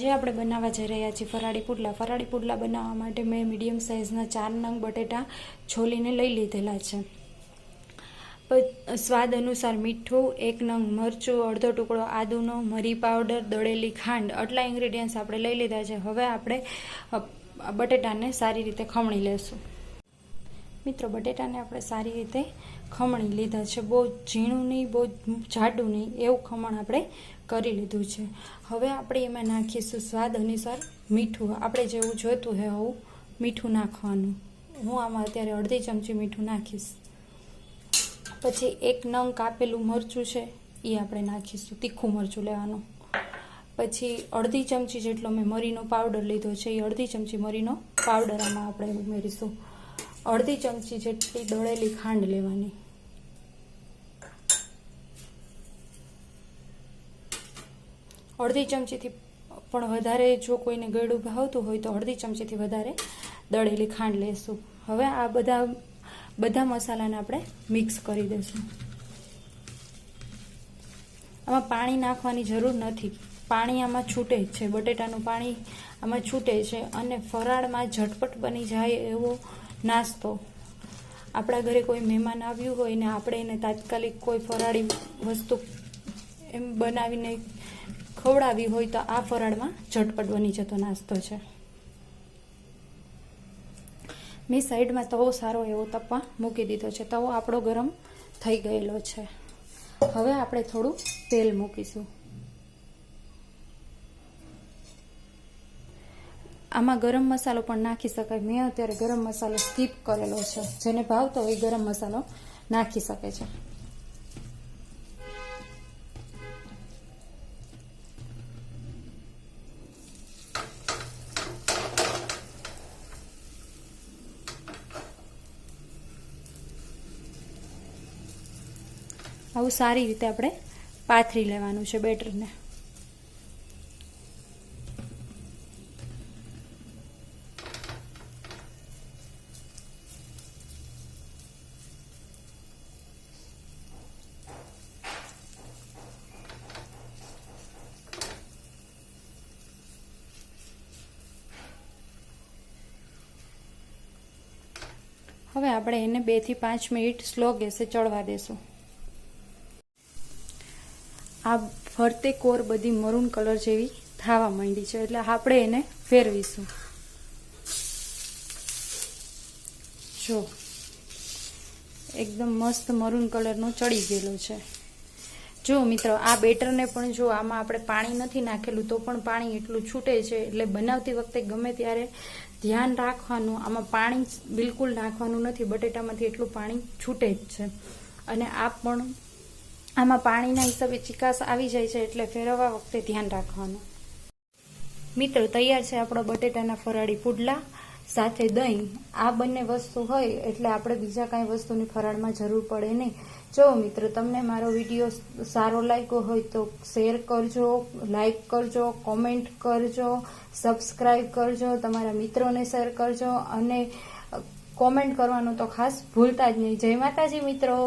આજે આપણે બનાવવા જઈ રહ્યા છીએ, ફરાળી પુડલા. ફરાળી પુડલા બનાવવા માટે મેં મીડિયમ સાઇઝના ચાર નંગ બટેટા છોલીને લઈ લીધેલા છે. સ્વાદ અનુસાર મીઠું, એક નંગ મરચું, અડધો ટુકડો આદુનો, મરી પાવડર દળેલી ખાંડ, આટલા ઇન્ગ્રીડિયન્ટ્સ આપણે લઈ લીધા છે. હવે આપણે બટેટાને સારી રીતે ખમણી લેશું. મિત્રો, બટેટાને આપણે સારી રીતે ખમણી લીધા છે. બહુ ઝીણું નહીં, બહુ જાડું નહીં, એવું ખમણ આપણે કરી લીધું છે. હવે આપણે એમાં નાખીશું સ્વાદ અનુસાર મીઠું. આપણે જેવું જોઈતું હોય એવું મીઠું નાખવાનું. હું આમાં અત્યારે અડધી ચમચી મીઠું નાખીશ. પછી એક નંગ કાપેલું મરચું છે એ આપણે નાખીશું, તીખું મરચું લેવાનું. પછી અડધી ચમચી જેટલો મેં મરીનો પાવડર લીધો છે એ અડધી ચમચી મરીનો પાવડર આમાં આપણે ઉમેરીશું. અડધી ચમચી જેટલી દળેલી ખાંડ લેવાની. અડધી ચમચીથી પણ વધારે જો કોઈને ગળું ભાવતું હોય તો અડધી ચમચીથી વધારે દળેલી ખાંડ લેશું. હવે આ બધા બધા મસાલાને આપણે મિક્સ કરી દઈશું. આમાં પાણી નાખવાની જરૂર નથી. પાણી આમાં છૂટે છે. બટેટાનું પાણી આમાં છૂટે છે અને ફરાળમાં ઝટપટ બની જાય એવો નાસ્તો. આપણા ઘરે કોઈ મહેમાન આવ્યું હોય ને આપણે એને તાત્કાલિક કોઈ ફરાળી વસ્તુ એમ બનાવીને ખવડાવી હોય તો આ ફરાળમાં ઝટપટ બની જતો નાસ્તો છે. મેં સાઈડમાં તવો સારો એવો તપવા મૂકી દીધો છે. તવો આપણો ગરમ થઈ ગયેલો છે. હવે આપણે થોડું તેલ મૂકીશું. આમાં ગરમ મસાલો પણ નાખી શકાય. મેં અત્યારે ગરમ મસાલો સ્કીપ કરેલો છે. જેને ભાવતો હોય ગરમ મસાલો નાખી શકે છે. આવું સારી રીતે આપણે પાથરી લેવાનું છે બેટરને. હવે આપણે એને બેથી પાંચ મિનિટ સ્લો ગેસે ચડવા દેશું. આ ફરતે કોર બધી મરૂન કલર જેવી થવા માંડી છે, એટલે આપણે એને ફેરવીશું. જો, એકદમ મસ્ત મરૂન કલરનો ચડી ગયેલો છે. જો મિત્રો, આ બેટરને પણ જો આમાં આપણે પાણી નથી નાખેલું, તો પણ પાણી એટલું છૂટે છે. એટલે બનાવતી વખતે ગમે ત્યારે ધ્યાન રાખવાનું, આમાં પાણી બિલકુલ નાખવાનું નથી, બટેટામાંથી એટલું પાણી છૂટે જ છે. અને આ પણ આમાં પાણીના હિસાબે ચિકાસ આવી જાય છે, એટલે ફેરવવા વખતે ધ્યાન રાખવાનું. મિત્રો, તૈયાર છે આપણો બટેટાના ફરાળી પુડલા. સાથે દહીં, આ બંને વસ્તુ હોય એટલે આપણે બીજા કાંઈ વસ્તુની ફરાળમાં જરૂર પડે નહીં. જો મિત્રો, તમને મારો વીડિયો સારો લાગ્યો હોય તો શેર કરજો, લાઈક કરજો, કોમેન્ટ કરજો, સબસ્ક્રાઈબ કરજો, તમારા મિત્રોને શેર કરજો અને કોમેન્ટ કરવાનું તો ખાસ ભૂલતા જ નહીં. જય માતાજી મિત્રો.